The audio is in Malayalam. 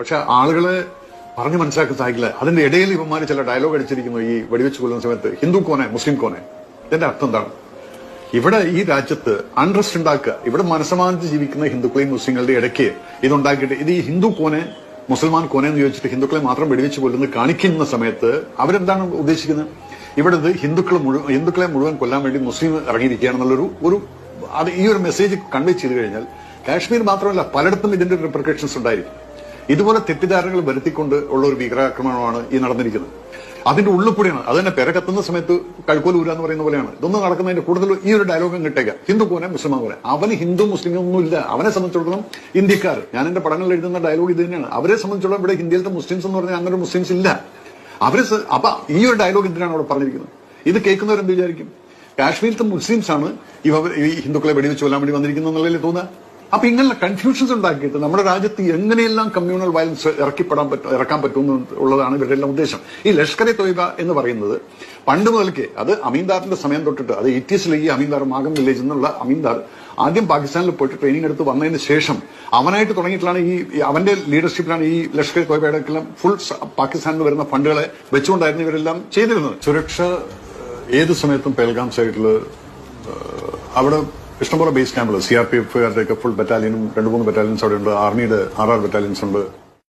പക്ഷെ ആളുകളെ പറഞ്ഞു മനസ്സിലാക്കാൻ സാധിക്കില്ല അതിന്റെ ഇടയിൽ ഇവന്മാര് ചില ഡയലോഗ് അടിച്ചിരിക്കുന്നു ഈ വെടിവെച്ച് കൊല്ലുന്ന സമയത്ത്. ഹിന്ദു കോനെ മുസ്ലിം കോനെ. ഇതിന്റെ അർത്ഥം എന്താണ്? ഇവിടെ ഈ രാജ്യത്ത് അൺട്രസ്റ്റ് ഉണ്ടാക്കുക ഇവിടെ മനസ്സമാനത്ത് ജീവിക്കുന്ന ഹിന്ദുക്കളെയും മുസ്ലിങ്ങളുടെ ഇടയ്ക്ക് ഇതുണ്ടാക്കിയിട്ട് ഇത് ഈ ഹിന്ദു കോനെ മുസൽമാൻ കോനെ എന്ന് ചോദിച്ചിട്ട് ഹിന്ദുക്കളെ മാത്രം വെടിവെച്ച് കൊല്ലുന്നത് കാണിക്കുന്ന സമയത്ത് അവരെന്താണ് ഉദ്ദേശിക്കുന്നത്? ഇവിടെ ഇത് ഹിന്ദുക്കൾ മുഴുവൻ ഹിന്ദുക്കളെ മുഴുവൻ കൊല്ലാൻ വേണ്ടി മുസ്ലിം ഇറങ്ങിയിരിക്കുകയാണെന്നുള്ളൊരു ഒരു അത് ഈ ഒരു മെസ്സേജ് കൺവേ ചെയ്തു കഴിഞ്ഞാൽ കാശ്മീർ മാത്രമല്ല പലയിടത്തും ഇതിന്റെ റിപ്രിക്കേഷൻസ് ഉണ്ടായിരിക്കും. ഇതുപോലെ തെറ്റിദ്ധാരണകൾ വരുത്തിക്കൊണ്ട് ഉള്ള ഒരു ഭീകരാക്രമണമാണ് ഈ നടന്നിരിക്കുന്നത്. അതിന്റെ ഉള്ളിൽ കൂടിയാണ്. അത് തന്നെ പെരകത്തുന്ന സമയത്ത് കഴുക്കോൽ എന്ന് പറയുന്ന പോലെയാണ്. ഇതൊന്നും നടക്കുന്നതിന്റെ കൂടുതൽ ഈ ഒരു ഡയലോഗും കിട്ടേക്ക ഹിന്ദു പോലെ മുസ്ലിം പോലെ. അവന് ഹിന്ദു മുസ്ലിം ഒന്നുമില്ല. അവനെ സംബന്ധിച്ചിടത്തോളം ഇന്ത്യക്കാർ ഞാൻ എന്റെ പടങ്ങളിൽ എഴുതുന്ന ഡയലോഗ് ഇത് തന്നെയാണ്. അവരെ സംബന്ധിച്ചിടത്തോളം ഇവിടെ ഇന്ത്യയിലത്തെ മുസ്ലിംസ് എന്ന് പറഞ്ഞാൽ അങ്ങനെ മുസ്ലിംസ് ഇല്ല. അവർ അപ്പൊ ഈ ഒരു ഡയലോഗ് എന്തിനാണ് അവിടെ പറഞ്ഞിരിക്കുന്നത്? ഇത് കേൾക്കുന്നവരെന്ത് വിചാരിക്കും? കാശ്മീരിലത്തെ മുസ്ലിംസ് ആണ് ഇവ ഈ ഹിന്ദുക്കളെ വെടിവെച്ച് കൊല്ലാൻ വേണ്ടി വന്നിരിക്കുന്നു എന്നുള്ളതിൽ തോന്നുക. അപ്പൊ ഇങ്ങനെ കൺഫ്യൂഷൻസ് ഉണ്ടാക്കിയിട്ട് നമ്മുടെ രാജ്യത്ത് എങ്ങനെയെല്ലാം കമ്മ്യൂണൽ വയലൻസ് ഇറക്കിപ്പെടാൻ പറ്റും ഇറക്കാൻ പറ്റുമെന്ന് ഉള്ളതാണ് ഇവരുടെ എല്ലാം ഉദ്ദേശം. ഈ ലഷ്കർ എ തൊയ്ബ എന്ന് പറയുന്നത് പണ്ട് മുതൽക്കേ അത് അമീൻദാറിന്റെ സമയം തൊട്ടിട്ട് അത് എയ്റ്റീസിലെ ഈ അമീൻദാർ മാഗം വില്ലേജ് എന്നുള്ള അമീൻദാർ ആദ്യം പാകിസ്ഥാനിൽ പോയിട്ട് ട്രെയിനിങ് എടുത്ത് വന്നതിന് ശേഷം അവനായിട്ട് തുടങ്ങിയിട്ടാണ് ഈ അവന്റെ ലീഡർഷിപ്പിലാണ് ഈ ലഷ്കർ തൊയ്ബയുടെ ഫുൾ പാകിസ്ഥാനിൽ വരുന്ന ഫണ്ടുകളെ വെച്ചുകൊണ്ടായിരുന്നു ഇവരെല്ലാം ചെയ്തിരുന്നത്. സുരക്ഷ ഏത് സമയത്തും പെൽഗാം ഏഹ്, അവിടെ ഇഷ്ടംപോലെ ബേസ് ക്യാമ്പുകൾ C R P F full ബറ്റാലിയനും രണ്ട് മൂന്ന് ബറ്റാലിയൻസ് അവിടെ ഉണ്ട് ആർമിയുടെ ആർ ആർ ബറ്റാലിയൻസ് ഉണ്ട്.